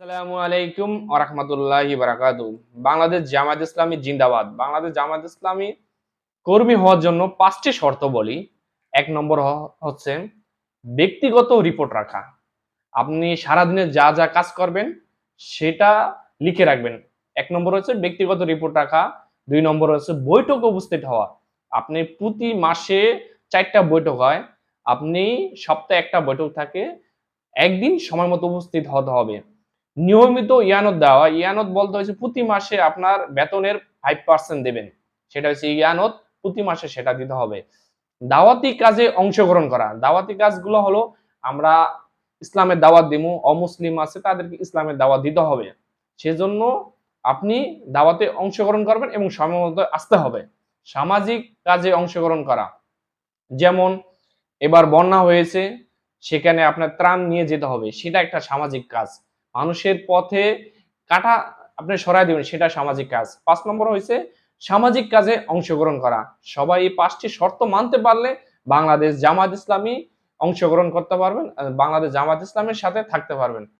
আসসালামু আলাইকুম আরহামতুল্লাহি বারাকাতু বাংলাদেশ জামাত ইসলামী জিন্দাবাদ। বাংলাদেশ জামাত ইসলামী কর্মী হওয়ার জন্য পাঁচটি শর্ত বলি। এক নম্বর হচ্ছে ব্যক্তিগত রিপোর্ট রাখা। আপনি সারাদিনে যা যা কাজ করবেন সেটা লিখে রাখবেন। এক নম্বর হচ্ছে ব্যক্তিগত রিপোর্ট রাখা। দুই নম্বর হচ্ছে বৈঠক উপস্থিত হওয়া। আপনি প্রতি মাসে চারটা বৈঠক হয়। আপনি সপ্তাহে একটা বৈঠক থাকে। একদিন সময় মতো উপস্থিত হতে হবে। নিয়মিত ইয়ানত দেওয়া, ইয়ানত বলতে হচ্ছে প্রতি মাসে আপনার বেতনের ফাইভ পার্সেন্ট দেবেন। সেটা হচ্ছে ইয়ানত, প্রতি মাসে সেটা দিতে হবে। দাওয়াতি কাজে অংশগ্রহণ করা। দাওয়াতি কাজগুলো হলো, আমরা ইসলামের দাওয়াত দিমু, অমুসলিম আছে, তাদেরকে ইসলামের দাওয়াত দিতে হবে। সেজন্য আপনি দাওয়াতে অংশগ্রহণ করবেন এবং সময়মতো আসতে হবে। সামাজিক কাজে অংশগ্রহণ করা। যেমন, এবার বন্যা হয়েছে, সেখানে আপনার ত্রাণ নিয়ে যেতে হবে। সেটা একটা সামাজিক কাজ। মানুষের পথে কাটা আপনি সরাই দেবেন, সেটা সামাজিক কাজ। পাঁচ নম্বর হয়েছে সামাজিক কাজে অংশগ্রহণ করা। সবাই এই পাঁচটি শর্ত মানতে পারলে বাংলাদেশ জামাত ইসলামী অংশগ্রহণ করতে পারবেন, বাংলাদেশ জামাত ইসলামের সাথে থাকতে পারবেন।